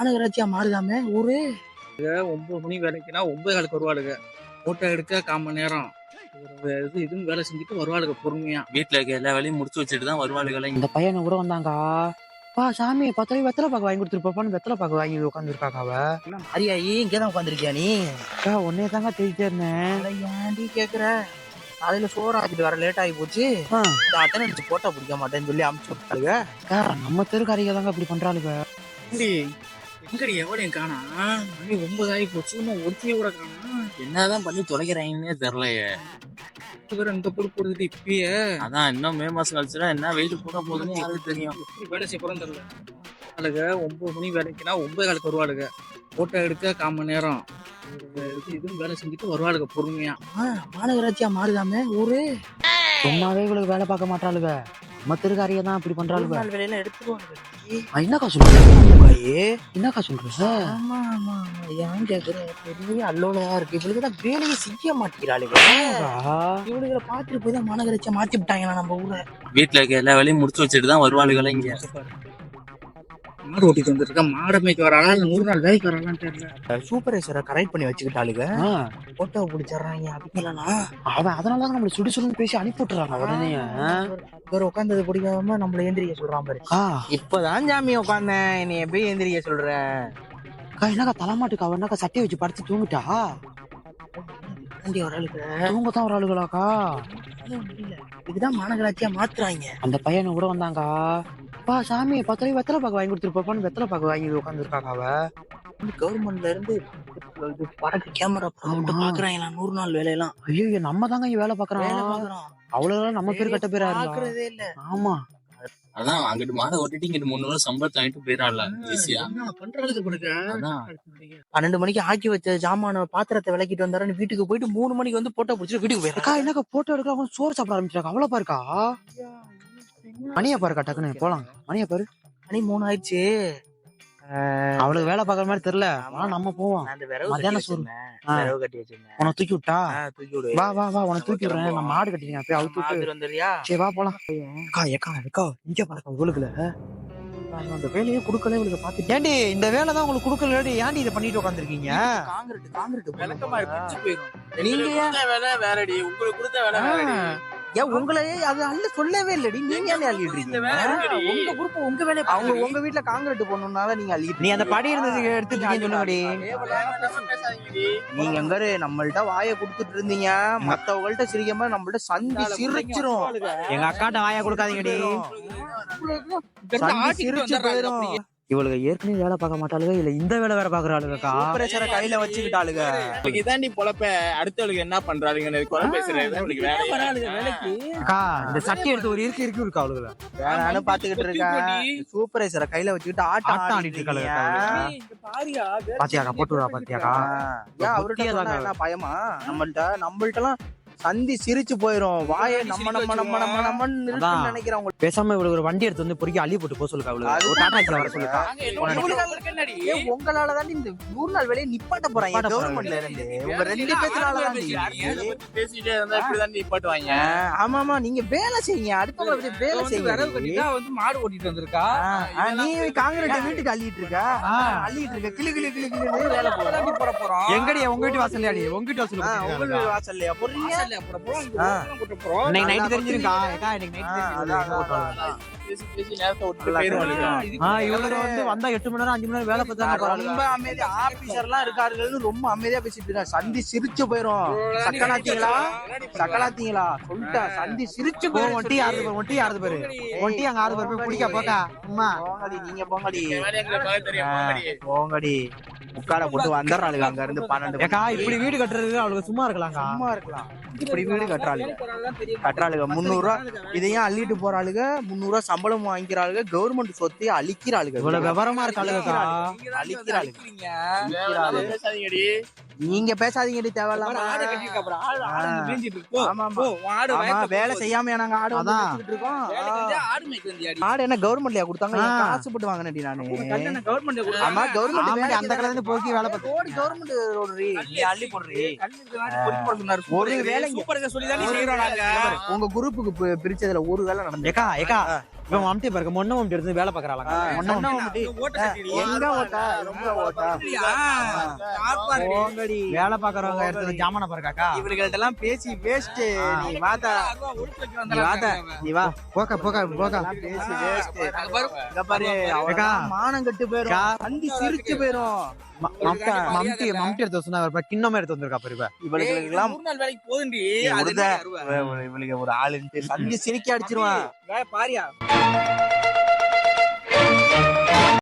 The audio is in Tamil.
மாநகராட்சியா மாறுதாமே ஊரு? ஒன்பது மணி வேலைக்குன்னா ஒன்பது காலுக்கு வருவாளுங்க. போட்டோ எடுக்க கால் மணி நேரம். ஒரு இது இதுவும் வேலை செஞ்சுட்டு வருவாளுங்க பொறுமையா. வீட்டுல இருக்க எல்லா வேலையும் முடிச்சு வச்சுட்டு தான் வருவாளுகளே. இந்த பையனை கூட வந்தாங்க பா சாமி பத்து ரூபாய் வெத்தலை பாக்கு வாங்கி கொடுத்துருப்பான்னு வெத்தலை பாக்கு வாங்கி உட்காந்துருக்காங்க அவ. என்ன மாரியாயி இங்கதான் உட்காந்துருக்கியா நீ? அக்கா உன்னே தாங்க தேடிட்டே இருந்தேன். அட ஏன்டி கேக்குற? காலையில சோறு ஆக்கிட்டு வர லேட் ஆகி போச்சு. இந்த அட்டனன்ஸ் போட்டா பிடிக்க மாட்டேன்னு சொல்லி அமுச்சு விட்டாளுங்க. நம்ம தெருக்காரிங்க தாங்க இப்படி பண்றாளுங்க. எங்கடி எவ்வளவு காணா? மணி ஒன்பது ஆகி போச்சு இன்னும் ஒருத்தைய கூட காணா. என்னதான் பண்ணி தொலைக்கிறாங்கன்னே தெரியலையே. வேற இந்த பொறுப்பு கொடுத்துட்டு இப்பயே. அதான் இன்னும் மே மாசம் கழிச்சுனா என்ன வெயில் போட போகுதுன்னு யாருக்கு தெரியும்? வேலை செய்ய போறோம் தெரியல. ஆளுங்க ஒன்பது மணி வேலைக்குன்னா ஒன்பது காலுக்கு வருவாளுங்க. போட்டோ எடுக்க கால் மணி நேரம். இதுவும் வேலை செஞ்சுட்டு வருவாளுங்க பொறுமையா. மாநகராட்சியா மாறுதாமே ஊரு? சும்மாவே இவளுக்கு வேலை பார்க்க மாட்டாளுங்க. நம்ம தெருக்காரிங்க தான் இப்படி ஒரு பண்றாளுங்க நாள் வேலையில எடுத்துருவாங்க ஆ, என்னக்கா சொல்ற என்னக்கா சொல்ற ஆமா ஆமா ஆமா. ஏன் கேக்குற பெரிய அல்லோலயா இருக்கு. இவளுக்கு தான் வேலையை செய்ய மாட்டேங்கிறாளுங்க இவளுகளை பாத்துட்டு போய் தான் மாநகராட்சியா மாத்தி விட்டாங்களா நம்ம ஊரை? வீட்டுல இருக்க எல்லா வேலையும் முடிச்சு வச்சுட்டு தான் வருவாளுகளே இங்க. மாடு ஓட்டிட்டு வந்திருக்கா மாடை மேய்க்க வராளா இல்ல நூறு நாள் வேலைக்கு வராளான்னு தெரியல சூப்பர்வைசரை கரெக்ட் பண்ணி வச்சுக்கிட்டாளுங்க. போட்டோ பிடிச்சிடுறாங்க அப்படிங்களா அவன் அதனால தான் நம்மள சுடு சுடுன்னு பேசி அனுப்பி விட்டுறாங்க உடனே இவர் உட்காந்தது பிடிக்காம நம்மள எந்திரிக்க சொல்றான் பாரு. இப்பதான் ஜாமி உட்காந்தேன் என்னைய போய் எந்திரிக்க சொல்ற அக்கா என்னக்கா தலைமாட்டுக்கு அவ என்னக்கா சட்டையை வச்சு படுத்து தூங்கிட்டா? தூங்க தான் ஒரு ஆளுகளாக்கா? இதுதான் மாநகராட்சியா மாத்துறாங்க. அந்த பையனை கூட வந்தாங்க பா சாமி பத்து ரூபாய் வெத்தலை பாக்கு வாங்கி கொடுத்துருப்பான்னு வெத்தலை பாக்கு வாங்கி உட்காந்துருக்காங்க அவ. கவர்மெண்ட்ல இருந்து பறக்க கேமரா. பாக்குறாங்களா? நூறு நாள் வேலையெல்லாம். ஐயோ நம்ம தாங்க இங்க வேலை வேலை பாக்குறோம். பாக்குறோம் அவ்வளவு நம்ம பேர் கட்ட பேரா இருந்தா பாக்குறதே இல்ல. ஆமா. அதான் அங்கிட்டு மாடை ஓட்டிட்டு இங்கிட்டு மூணு நாள் சம்பளத்தை வாங்கிட்டு போயிடறாள் ஈஸியா. பன்னெண்டு மணிக்கு ஆக்கி வச்ச ஜாமான பாத்திரத்தை விளக்கிட்டு வந்தாரு வீட்டுக்கு போயிட்டு மூணு மணிக்கு வந்து போட்டோ பிடிச்சிட்டு வீட்டுக்கு போயிடுறா அக்கா என்னக்கா போட்டோ எடுக்க சோறு சாப்பிட ஆரம்பிச்சிட்டாங்க அவ்வளவு பாருக்கா? மணியா பாருக்கா டக்குன்னு போலாம். மணியா பாரு. மணி மூணு ஆயிடுச்சு. அவளுக்கு வேலை பாக்குற மாதிரி தெரியல. வா நம்ம போவோம். மத்தியானம் சோறு. வச்சிருந்தேன். ஆ. விரவு கட்டி வச்சிருந்தேன். உன தூக்கி விட்டா? ஆ, தூக்கி விடு. வா வா வா உன தூக்கி விடுறேன். நம்ம மாடு கட்டிங்க போய் அவுத்து வந்துடுறியா? சரி வா போலாம். அக்கா ஏக்கா ஏக்கா இங்க பாருக்கா இவளுக்குல அந்த வேலையே குடுக்கல இவளுக்கு பாத்து ஏண்டி இந்த வேலை தான் உங்களுக்கு குடுக்கல ஏன்டி இதை பண்ணிட்டு உட்காந்துருக்கீங்க காங்கிரட் காங்கிரட் விளக்கமா பிடிச்சு போயிடும் நீங்க வேலை வேறடி. உங்களுக்கு கொடுத்த வேலை வேறடி. ஏன் உங்களையே அது அல்ல சொல்லவே இல்லடி. நீங்க ஏன் இருக்குடி. உங்க குரூப் உங்க வேலையை அவங்க உங்க வீட்ல காங்கிரட் போடணும்னால நீங்க அள்ளிட்டு நீ அந்த படி இருந்தது எடுத்துட்டு சொன்னபடி நீங்க எங்க நம்மள்ட்ட வாயை கொடுத்துட்டு இருந்தீங்க. மத்தவங்கள்ட்ட சிரிக்காம நம்மள்ட்ட சந்தி சிரிச்சிரும். எங்க அக்காட்ட வாயா கொடுக்காதீங்கடி. சந்தி சிரிச்சு போயிரும். இவளுக்கு ஏற்கனவே வேலை பார்க்க மாட்டாளுங்க இல்ல இந்த வேலை வேற பாக்குறாளுக்கா பிரஷரை கையில வச்சுக்கிட்டாளுங்க உங்களுக்கு இதாண்டி பொழப்ப. அடுத்தவளுக்கு என்ன பண்றாளுங்கன்னு குறை பேசுறது உங்களுக்கு வேலை அக்கா இந்த சட்டை எடுத்து ஒரு இருக்கு இருக்கு இருக்கா அவளுக்கு வேணான்னு பாத்துக்கிட்டு இருக்கேன் சூப்பர்வைசரை கையில வச்சுக்கிட்டு ஆட்டம் ஆட்டம் ஆடிட்டு இருக்காளுங்க பாத்தியாக்கா போட்டு விடா பாத்தியாக்கா. ஏன் அவர்கிட்ட என்ன பயமா? நம்மள்ட்ட நம்மள்ட்ட எல்லாம் சந்தி சிரிச்சு போயிரும். வாயை நம்ம நம்ம நம்ம நம்ம நம்மன்னு. நினைக்கிறேன் பேசாம இவளுக்கு ஒரு வண்டி எடுத்து வந்து பொறுக்கி அள்ளி போட்டு போக சொல்லுக்கா ஒரு டாடா வர சொல்லுக்கா. உங்களால தான் இந்த நூறு நாள் வேலையை நிப்பாட்ட போறாங்க கவர்மெண்ட்ல இருந்து. உங்க ரெண்டு பேத்துனால தான் பேசிட்டே இருந்தா இப்படிதான் நிப்பாட்டுவாங்க? ஆமா ஆமா நீங்க வேலை செய்யுங்க. அடுத்தவங்களை பத்தி வேலை செய்யுங்க வந்து மாடு ஓட்டிட்டு வந்திருக்கா? நீ காங்கிரீட் வீட்டுக்கு அள்ளிட்டு இருக்க? அள்ளிட்டு இருக்க. கிளி கிளி கிளி கிளி வேலை போறோம் எங்கடி உங்க வீட்டு வாசல்லையாடி உங்க வீட்டு வாசல்ல ஆ, உங்க வீட்டு வாசல்லையா? போடுறீங்க இன்னைக்கு நைட் தெரிஞ்சிருக்கா? ஏக்கா இன்னைக்கு நைட் தெரிஞ்சிருக்கா? வந்து எட்டு மணி நேரம் அஞ்சு மணி நேரம் வேலை பார்த்தாங்க ரொம்ப அமைதியா ஆபீசர் எல்லாம் இருக்காருன்னு ரொம்ப அமைதியா பேசிட்டு சந்தி சிரிச்சு போயிரும். சக்கலாத்தீங்களா? சக்கலாத்தீங்களா? சொல்லிட்டேன் சந்தி சிரிச்சு போயிரும். ஒட்டி ஆறுது பாரு, ஒட்டி ஆறுது பாரு. ஒட்டி அங்க ஆறு பாரு போய் பிடிக்க போக்கா அம்மா. நீங்க போங்கடி. உட்கார போட்டு வந்துடுறாளுங்க. அங்க இருந்து பன்னெண்டு ஏக்கா இப்படி வீடு கட்டுறதுக்கு அவளுக்கு சும்மா இருக்கலாம்க்கா. சும்மா இருக்கலாம். இப்படி வீடு கட்டுறாளுங்க. கட்டுறாளுங்க. முந்நூறு ரூபா இதையும் அள்ளிட்டு போறாளுங்க. முந்நூறு ரூபா சம்பளம் வாங்கிக்கிறாளுங்க. கவர்மெண்ட் சொத்தையும் அழிக்கிறாளுங்க. இவ்வளவு விவரமா தான் அழிக்கிறாளுங்க. நீங்க பேசாதீங்கடி தேவையில்லாம ஆடை கட்டியிருக்க அப்புறம் ஆடு- ஆடு. மேய்ஞ்சிட்டு இருக்கு. ஆமா ஆடு ஆமா வேலை. செய்யாம நாங்க ஆடு அதான். இருக்கோம் ஆடு மேய்க்க வந்தியாடி? ஆடு என்ன கவர்மெண்ட்லயா கொடுத்தாங்க காசு போட்டு வாங்கினடி நானு கொடுத்தாங்க. ஆமா கவர்மெண்ட் அந்த கடையில இருந்து போக்கி வேலை பார்த்து கோடி கவர்மெண்ட் ரோடு நீ அள்ளி போடுறீ. ஒரு வேலைங்க. சூப்பர் இதை சொல்லிதானே செய்றோம் நாங்க. உங்க குரூப்புக்கு பிரிச்சதுல ஒரு வேலை நடந்து ஏக்கா ஏக்கா இவன் மம்டி பாருங்க மொன்ன மம்டி எடுத்து வேலை பாக்குறாங்க மொன்ன மம்டி எங்க ஓட்டா எங்க ஓட்டா? போங்கடி. வேலை பாக்குறவங்க எடுத்து ஜாமான பாருக்காக்கா இவர்கள்ட்ட எல்லாம் பேசி வேஸ்ட் நீ வாடா. நீ வாடா. நீ வா. போக்கா போக்கா போக்கா. பேசி வேஸ்ட் இங்க பாரு. மானம் கெட்டு. போயிரும். அந்தி சிரிச்சு போயிரும். மம்டி மம்டி எடுத்து சொன்னா ஒரு கிண்ணமே எடுத்து வந்திருக்கா பாரு இவ. இவளுக்கு எல்லாம் வேலைக்கு? இவளுக்கு ஒரு ஆளுன்ட்டு சந்தி சிரிக்க அடிச்சிருவான் பாரியா